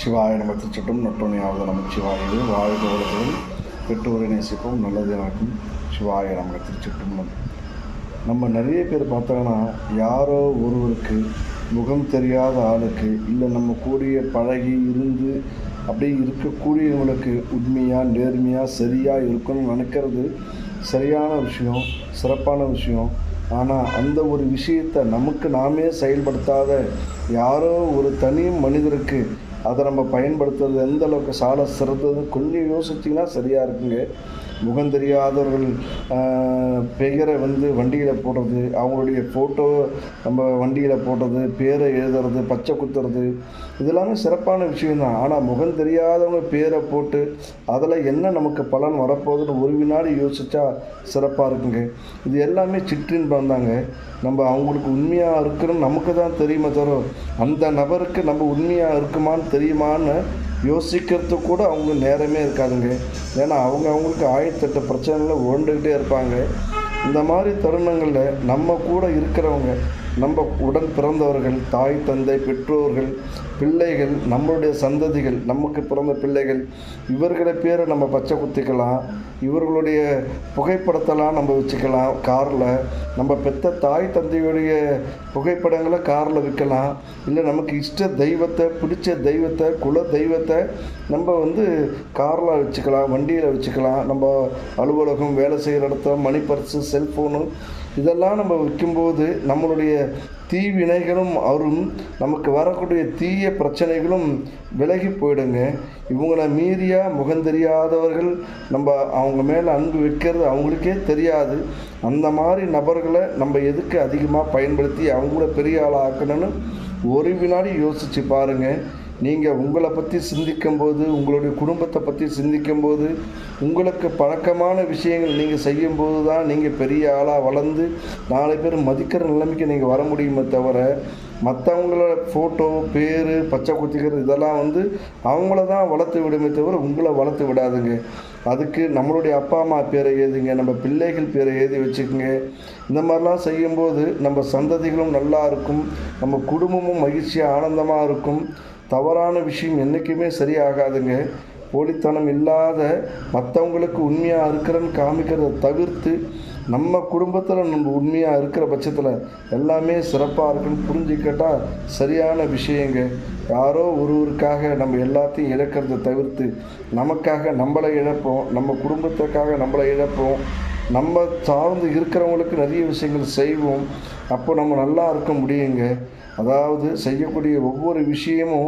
சிவாய நம நட்டுணையாவது நமக்கு வாழ்க பெற்றோரை நேசிப்போம். நல்லது எனக்கும் சிவாய நமக்கு நம்ம நிறைய பேர் பார்த்தோன்னா யாரோ ஒருவருக்கு முகம் தெரியாத ஆளுக்கு இல்லை நம்ம கூடிய பழகி இருந்து அப்படியே இருக்கக்கூடியவங்களுக்கு உண்மையாக நேர்மையாக சரியாக இருக்கணும்னு நினைக்கிறது சரியான விஷயம் சிறப்பான விஷயம். ஆனால் அந்த ஒரு விஷயத்தை நமக்கு நாமே செயல்படுத்தாத யாரோ ஒரு தனி மனிதருக்கு அதை நம்ம பயன்படுத்துறது எந்த அளவுக்கு சால சிறந்தது கொஞ்சம் யோசிச்சிங்கன்னா சரியாக இருக்குங்க. முகம் தெரியாதவர்கள் பெயரை வந்து வண்டியில் போடுறது அவங்களுடைய ஃபோட்டோ நம்ம வண்டியில் போடுறது பேரை எழுதுறது பச்சை குத்துறது இதெல்லாமே சிறப்பான விஷயம்தான். ஆனால் முகம் தெரியாதவங்க பேரை போட்டு அதில் என்ன நமக்கு பலன் வரப்போகுதுன்னு ஒரு வினாடி யோசிச்சா சிறப்பாக இருக்குங்க. இது எல்லாமே சிற்றின்பம் தாங்க நம்ம அவங்களுக்கு உண்மையாக இருக்கணும் நமக்கு தான் தெரியுமே தவிர அந்த நபருக்கு நம்ம உண்மையாக இருக்குமான்னு தெரியுமான்னு யோசிக்கிறதுக்கு கூட அவங்க நேரமே இருக்காதுங்க. ஏன்னா அவங்க அவங்களுக்கு ஆயிரத்தெட்டு பிரச்சனைகளை ஓண்டுக்கிட்டே இருப்பாங்க. இந்த மாதிரி தருணங்களில் நம்ம கூட இருக்கிறவங்க நம்ம உடன் பிறந்தவர்கள் தாய் தந்தை பெற்றோர்கள் பிள்ளைகள் நம்மளுடைய சந்ததிகள் நமக்கு பிறந்த பிள்ளைகள் இவர்களை பேரை நம்ம பச்சை குத்திக்கலாம் இவர்களுடைய புகைப்படத்தெல்லாம் நம்ம வச்சுக்கலாம் காரில். நம்ம பெத்த தாய் தந்தையுடைய புகைப்படங்களை காரில் விற்கலாம். இல்லை நமக்கு இஷ்ட தெய்வத்தை பிடிச்ச தெய்வத்தை குல தெய்வத்தை நம்ம வந்து காரில் வச்சுக்கலாம் வண்டியில் வச்சுக்கலாம். நம்ம அலுவலகம் வேலை செய்கிற இடத்துல மணி பர்ஸு செல்ஃபோனு இதெல்லாம் நம்ம வைக்கும்போது நம்மளுடைய தீவினைகளும் அரும் நமக்கு வரக்கூடிய தீய பிரச்சனைகளும் விலகி போயிடுங்க. இவங்கள மீறியா முகம் தெரியாதவர்கள் நம்ம அவங்க மேலே அன்பு வைக்கிறது அவங்களுக்கே தெரியாது. அந்த மாதிரி நபர்களை நம்ம எதுக்கு அதிகமாக பயன்படுத்தி அவங்கள பெரிய ஆளாக்கணும்னு ஒரு வினாடி யோசித்து பாருங்கள் நீங்கள் உங்களை பற்றி சிந்திக்கும்போது உங்களுடைய குடும்பத்தை பற்றி சிந்திக்கும்போது உங்களுக்கு பழக்கமான விஷயங்கள் நீங்கள் செய்யும்போது தான் நீங்கள் பெரிய ஆளாக வளர்ந்து நாலு பேர் மதிக்கிற நிலைமைக்கு நீங்கள் வர முடியுமே தவிர மற்றவங்களோட ஃபோட்டோ பேர் பச்சை குத்திக்கிறது இதெல்லாம் வந்து அவங்கள தான் வளர்த்து விடுமே தவிர உங்களை வளர்த்து விடாதுங்க. அதுக்கு நம்மளுடைய அப்பா அம்மா பேரை எழுதுங்க நம்ம பிள்ளைகள் பேரை எழுதி வச்சுக்கோங்க. இந்த மாதிரிலாம் செய்யும்போது நம்ம சந்ததிகளும் நல்லா இருக்கும் நம்ம குடும்பமும் மகிழ்ச்சியாக ஆனந்தமாக இருக்கும். தவறான விஷயம் என்றைக்குமே சரியாகாதுங்க. போலித்தனம் இல்லாத மற்றவங்களுக்கு உண்மையாக இருக்கிறேன்னு காமிக்கிறத தவிர்த்து நம்ம குடும்பத்தில் நம்ம உண்மையாக இருக்கிற பட்சத்தில் எல்லாமே சிறப்பாக இருக்குன்னு புரிஞ்சுக்கிட்டால் சரியான விஷயங்க. யாரோ ஒருவருக்காக நம்ம எல்லாத்தையும் இழக்கிறத தவிர்த்து நமக்காக நம்மளை இழப்போம் நம்ம குடும்பத்துக்காக நம்மளை இழப்போம் நம்ம சார்ந்து இருக்கிறவங்களுக்கு நிறைய விஷயங்கள் செய்வோம். அப்போ நம்ம நல்லா இருக்க முடியுங்க. அதாவது செய்யக்கூடிய ஒவ்வொரு விஷயமும்